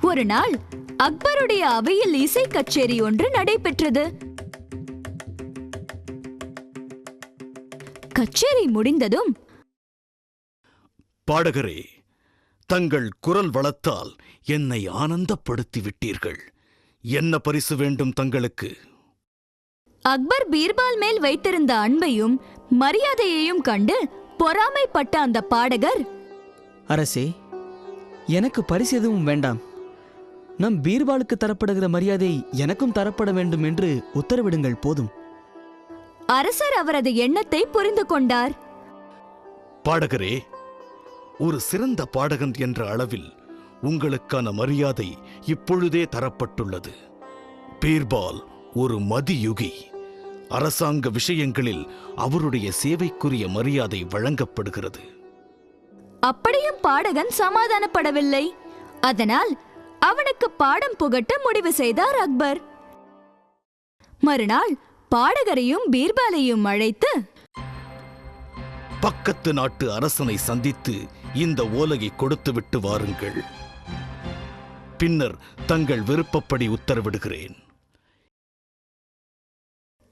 ஒரு நாள் அக்பருடைய அவையில் இசை கச்சேரி ஒன்று நடைபெற்றது. கச்சேரி முடிந்ததும் பாடகரே தங்கள் குரல் வளத்தால் என்னை ஆனந்தப்படுத்தி விட்டீர்கள் என்ன பரிசு வேண்டும் தங்களுக்கு? அக்பர் பீர்பால் மேல் வைத்திருந்த அன்பையும் மரியாதையையும் கண்டு பொறாமைப்பட்ட அந்த பாடகர் அரசே எனக்கு பரிசு எதுவும் வேண்டாம். நம் பீர்பாலுக்கு தரப்படுகிற மரியாதை எனக்கும் தரப்பட வேண்டும் என்று உத்தரவிடுங்கள் போதும். அரசர் அவரது எண்ணத்தை புரிந்து கொண்டார். பாடகரே ஒரு சிறந்த பாடகன் என்ற அளவில் உங்களுக்கான மரியாதை இப்பொழுதே தரப்பட்டுள்ளது. பீர்பால் ஒரு மதியுகி. அரசாங்க விஷயங்களில் அவருடைய சேவைக்குரிய மரியாதை வழங்கப்படுகிறது. அப்படியும் பாடகன் சமாதானப்படவில்லை. அதனால் அவனுக்கு பாடம் புகட்ட முடிவு செய்தார் அக்பர். மறுநாள் பாடகரையும் பீர்பாலையும் அழைத்து பக்கத்து நாட்டு அரசனை சந்தித்து இந்த ஓலையை கொடுத்துவிட்டு வாருங்கள். பின்னர் தங்கள் விருப்பப்படி உத்தரவிடுகிறேன்.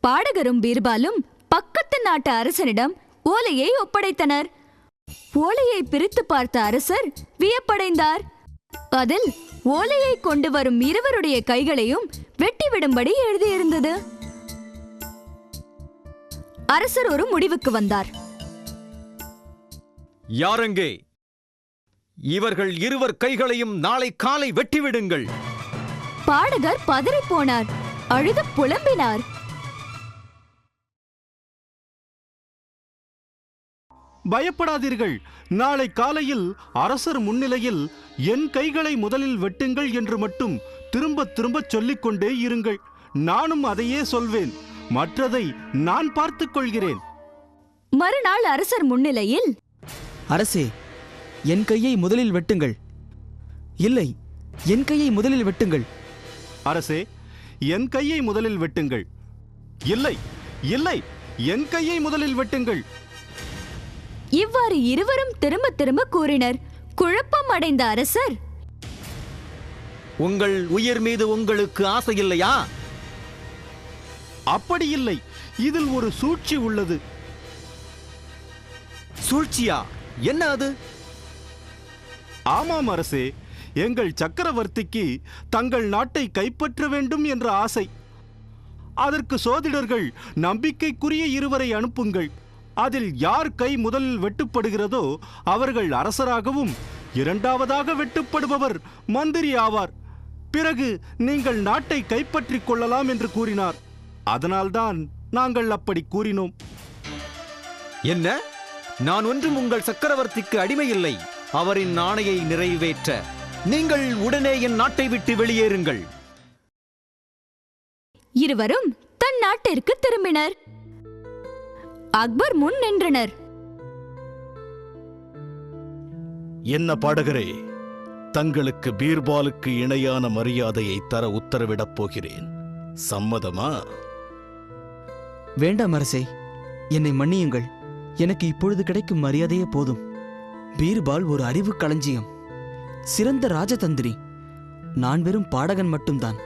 பாடகரும் பீர்பாலும் பக்கத்து நாட்டு அரசனிடம் ஓலையை ஒப்படைத்தனர். ஓலையை பிரித்து பார்த்த அரசர் வியப்படைந்தார். அதில் ஓலையை கொண்டு வரும் இருவருடைய கைகளையும் வெட்டிவிடும்படி எழுதியிருந்தது. அரசர் ஒரு முடிவுக்கு வந்தார். யாரெங்கே? இவர்கள் இருவர் கைகளையும் நாளை காலை வெட்டிவிடுங்கள். பாடகர் பதறிப் போனார். அழுது புலம்பினார். பயப்படாதீர்கள். நாளை காலையில் அரசர் முன்னிலையில் என் கைகளை முதலில் வெட்டுங்கள் என்று மட்டும் திரும்ப திரும்பச் சொல்லிக் கொண்டே இருங்கள். நானும் அதையே சொல்வேன். மற்றதை நான் பார்த்துக் கொள்கிறேன். மறுநாள் அரசர் முன்னிலையில் அரசே என் கையை முதலில் வெட்டுங்கள். இல்லை என் கையை முதலில் வெட்டுங்கள். அரசே என் கையை முதலில் வெட்டுங்கள். இல்லை இல்லை என் கையை முதலில் வெட்டுங்கள். இவ்வாறு இருவரும் திரும்ப திரும்ப கூறினர். குழப்பம் அடைந்த அரசர். உங்கள் உயிர் மீது உங்களுக்கு ஆசை இல்லையா? அப்படி இல்லை. இதில் ஒரு சூழ்ச்சி உள்ளது. சூழ்ச்சியா? என்ன அது? ஆமாம் அரசே எங்கள் சக்கரவர்த்திக்கு தங்கள் நாட்டை கைப்பற்ற வேண்டும் என்ற ஆசை. அதற்கு சோதிடர்கள் நம்பிக்கைக்குரிய இருவரை அனுப்புங்கள். அதில் யார் கை முதலில் வெட்டுப்படுகிறதோ அவர்கள் அரசராகவும் இரண்டாவதாக வெட்டுப்படுபவர் மந்திரி ஆவார். பிறகு நீங்கள் நாட்டை கைப்பற்றிக் கொள்ளலாம் என்று கூறினார். அதனால்தான் நாங்கள் அப்படி கூறினோம். என்ன? நான் ஒன்றும் உங்கள் சக்கரவர்த்திக்கு அடிமை இல்லை அவரின் ஆணையை நிறைவேற்ற நீங்கள் உடனே என் நாட்டை விட்டு வெளியேறுங்கள். இருவரும் தன் நாட்டிற்கு திரும்பினர். அக்பர் முன் நின்றனர். என்ன பாடகரே தங்களுக்கு பீர்பாலுக்கு இணையான மரியாதையை தர உத்தரவிடப் போகிறேன். சம்மதமா? வேண்டாம் அரசே என்னை மன்னியுங்கள். எனக்கு இப்பொழுது கிடைக்கும் மரியாதையே போதும். பீர்பால் ஒரு அறிவு களஞ்சியம். சிறந்த ராஜதந்திரி. நான் வெறும் பாடகன் மட்டும்தான்.